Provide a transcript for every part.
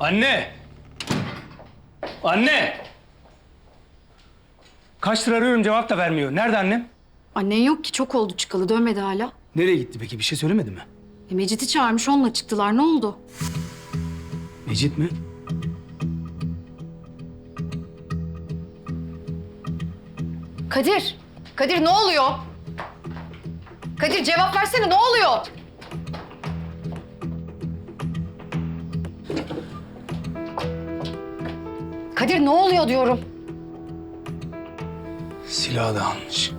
Anne! Anne! Kaç lira arıyorum cevap da vermiyor. Nerede annem? Annen yok ki çok oldu çıkalı dönmedi hala. Nereye gitti peki? Bir şey söylemedi mi? E, Mecit'i çağırmış onunla çıktılar ne oldu? Mecit mi? Kadir! Kadir ne oluyor? Kadir cevap versene ne oluyor? Kadir ne oluyor diyorum. Silahı da almış.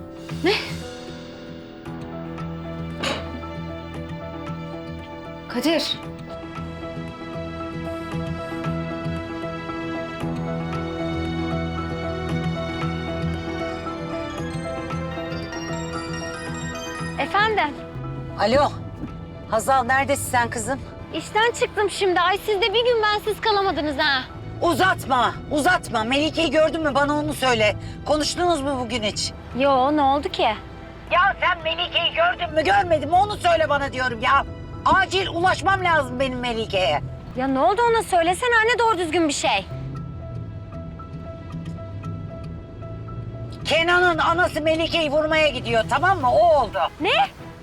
Kadir. Efendim, Alo. Hazal neredesin sen kızım? işten çıktım şimdi. Ay siz de bir gün bensiz kalamadınız ha. Uzatma, uzatma. Melike'yi gördün mü bana onu söyle. Konuştunuz mu bugün hiç? Yo, ne oldu ki? Ya sen Melike'yi gördün mü görmedin mi onu söyle bana diyorum ya. Acil ulaşmam lazım benim Melike'ye. Ya ne oldu ona söylesene anne doğru düzgün bir şey. Kenan'ın anası Melike'yi vurmaya gidiyor tamam mı? O oldu. Ne?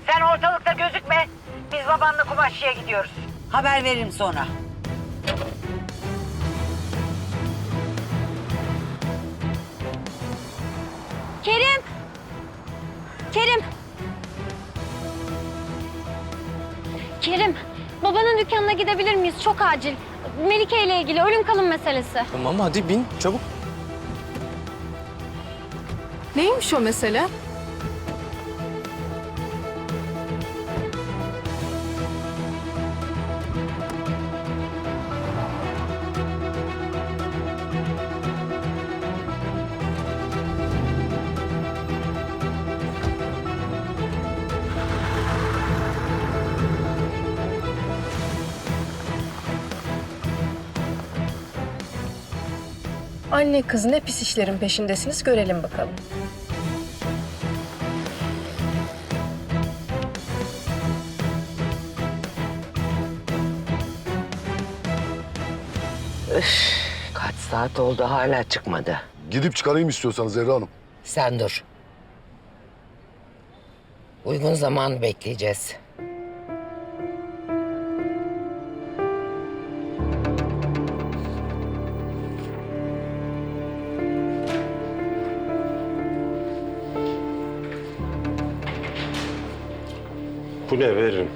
Sen ortalıkta gözükme. Biz babanla Kumaşçı'ya gidiyoruz. Haber veririm sonra. Kerim! Kerim, babanın dükkanına gidebilir miyiz? Çok acil. Melike ile ilgili ölüm kalım meselesi. Tamam hadi bin çabuk. Neymiş o mesele? Anne kız ne pis işlerin peşindesiniz görelim bakalım. Kaç saat oldu hala çıkmadı. Gidip çıkarayım istiyorsanız Zehra Hanım. Sen dur. Uygun zaman bekleyeceğiz. Bu ne veririm?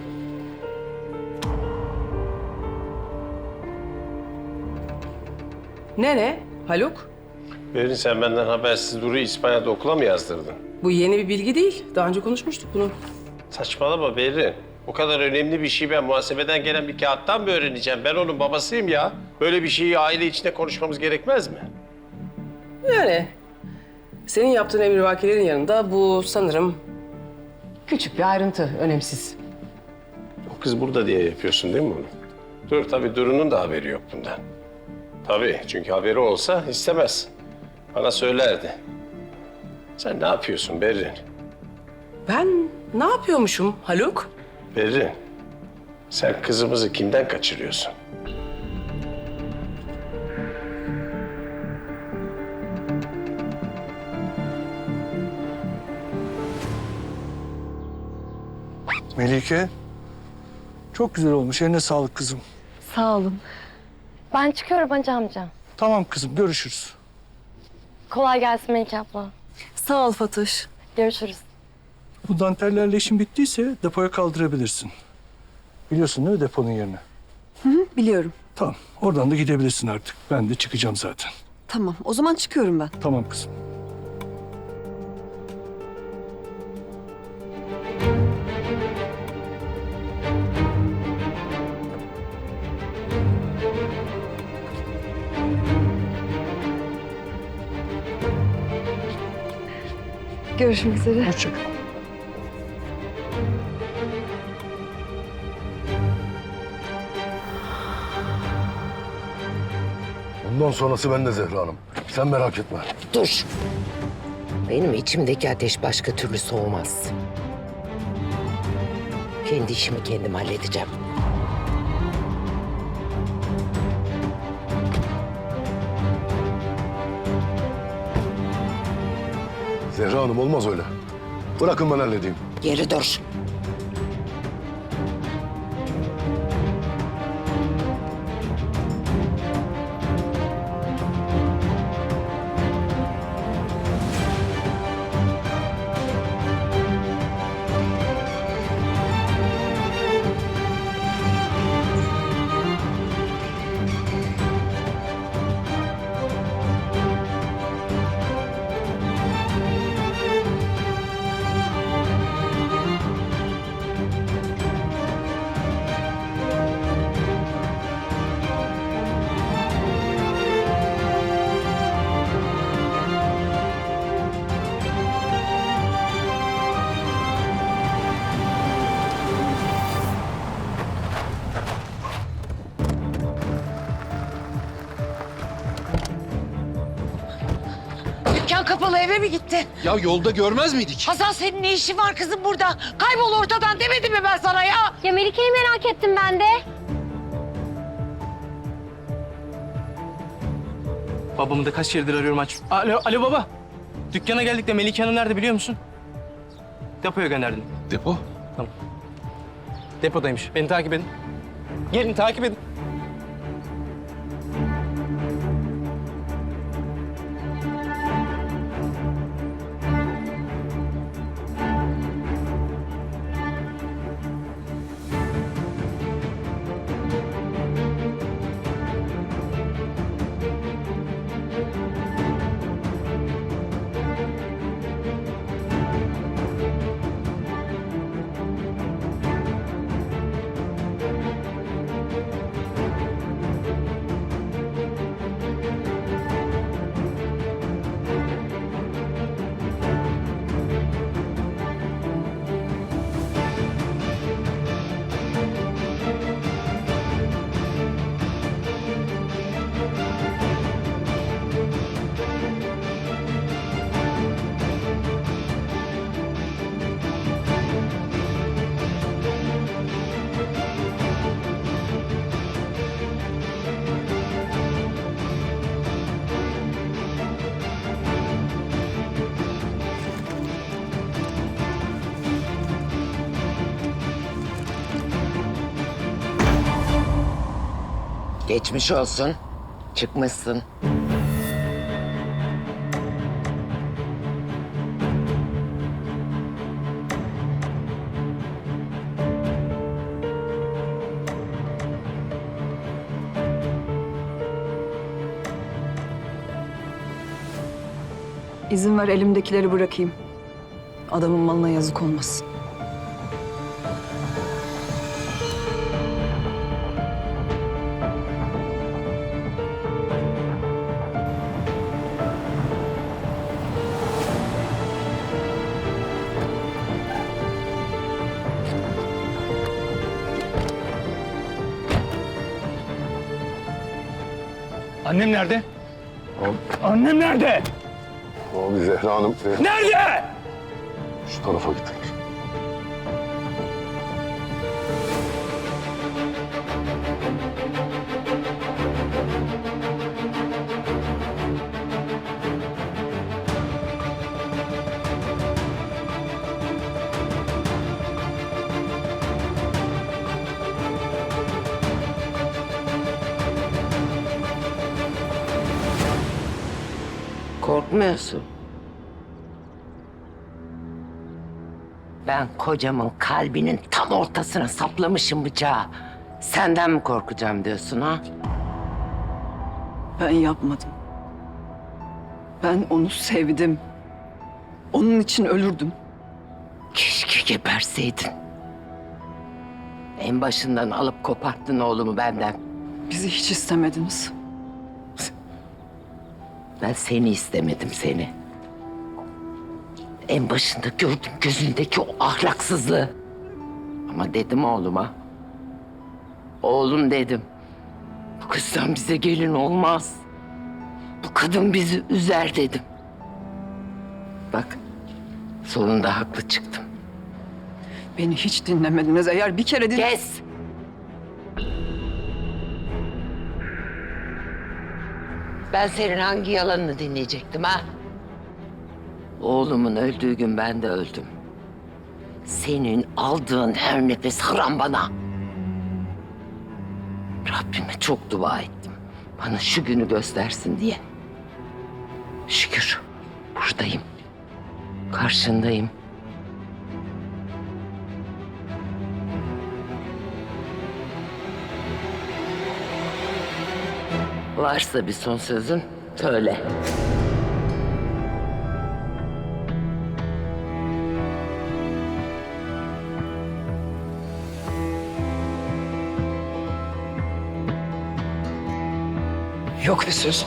Nere? Haluk? Verin sen benden habersiz Duru'yu İspanya'da okula mı yazdırdın? Bu yeni bir bilgi değil. Daha önce konuşmuştuk bunu. Saçmalama Berrin. O kadar önemli bir şeyi ben muhasebeden gelen bir kağıttan mı öğreneceğim? Ben onun babasıyım ya. Böyle bir şeyi aile içinde konuşmamız gerekmez mi? Yani senin yaptığın emrivakilerin yanında bu sanırım küçük bir ayrıntı, önemsiz. O kız burada diye yapıyorsun değil mi bunu? Dur tabii Duru'nun da haberi yok bundan. Tabii çünkü haberi olsa istemez. Bana söylerdi. Sen ne yapıyorsun Berrin? Ben ne yapıyormuşum Haluk? Berrin, sen kızımızı kimden kaçırıyorsun? Melike. Çok güzel olmuş. Eline sağlık kızım. Sağ olun. Ben çıkıyorum hacı amca. Tamam kızım görüşürüz. Kolay gelsin Melike abla. Sağ ol Fatoş. Görüşürüz. Bu dantellerle işin bittiyse depoya kaldırabilirsin. Biliyorsun değil mi deponun yerini? Biliyorum. Tamam. Oradan da gidebilirsin artık. Ben de çıkacağım zaten. Tamam o zaman çıkıyorum ben. Tamam kızım. Görüşmek üzere. Hoşça kal. Bundan sonrası bende Zehra Hanım. Sen merak etme. Dur. Benim içimdeki ateş başka türlü soğumaz. Kendi işimi kendim halledeceğim. Zehra Hanım olmaz öyle. Bırakın ben halledeyim. Geri dur. Kapalı eve mi gitti? Ya yolda görmez miydik? Hasan senin ne işin var kızım burada? Kaybol ortadan demedim mi ben sana ya? Ya Melike'yi merak ettim ben de. Babamı da kaç keredir arıyorum aç. Alo, alo baba. Dükkana geldik de Melike Hanım nerede biliyor musun? Depoya gönderdim. Depo? Depodaymış. Beni takip edin. Gelin takip edin. Geçmiş olsun. Çıkmışsın. İzin ver elimdekileri bırakayım. Adamın malına yazık olmasın. Annem nerede? Annem nerede? Abi Zehra Hanım e, Nerede? şu tarafa gittiler. Korkmuyorsun. Ben kocamın kalbinin tam ortasına saplamışım bıçağı. Senden mi korkacağım diyorsun ha? Ben yapmadım. Ben onu sevdim. Onun için ölürdüm. Keşke geberseydin. En başından alıp koparttın oğlumu benden. Bizi hiç istemediniz. Ben seni istemedim seni. En başında gördüm gözündeki o ahlaksızlığı. Ama dedim oğluma. Oğlum dedim. Bu kızdan bize gelin olmaz. Bu kadın bizi üzer dedim. Bak sonunda haklı çıktım. Beni hiç dinlemediniz. Eğer bir kere din... Kes. Ben senin hangi yalanını dinleyecektim ha? Oğlumun öldüğü gün ben de öldüm. Senin aldığın her nefes haram bana. Rabbime çok dua ettim. Bana şu günü göstersin diye. Şükür buradayım. Karşındayım. Varsa bir son sözün söyle. Yok bir söz.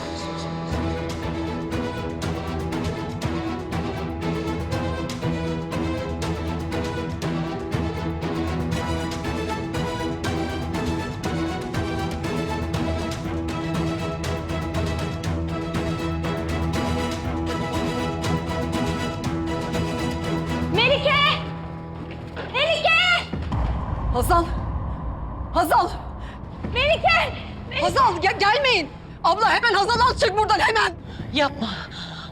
Hazal! Hazal! Melike! Hazal ge- gelmeyin! Abla hemen Hazal al çık buradan hemen! Yapma.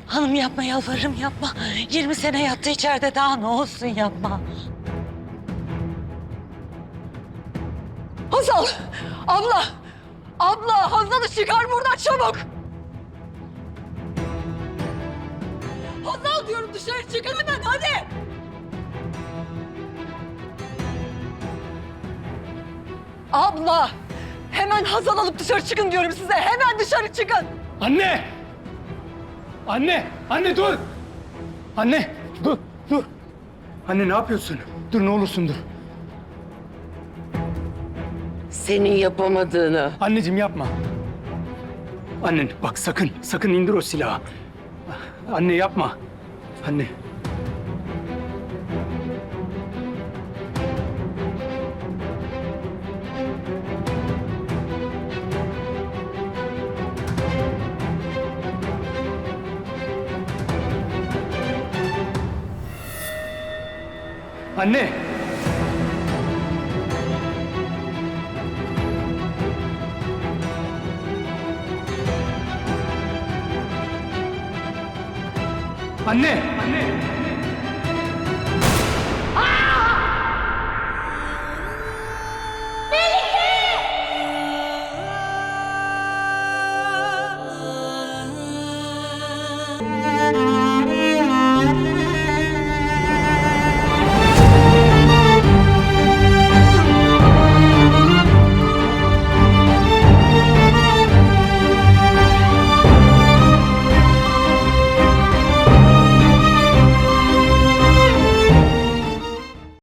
Hanım yapma yalvarırım yapma. 20 sene yattı içeride daha ne olsun yapma. Hazal! Abla! Abla Hazal'ı çıkar buradan çabuk! Hazal diyorum dışarı çıkın hemen hadi! Abla! Hemen Hazal alıp dışarı çıkın diyorum size. Hemen dışarı çıkın. Anne! Anne! Anne dur! Anne! Dur! Dur! Anne ne yapıyorsun? Dur ne olursun dur. Senin yapamadığını Anneciğim yapma. Annen bak sakın, sakın indir o silahı. Anne yapma. Anne. Anne! Anne! Anne!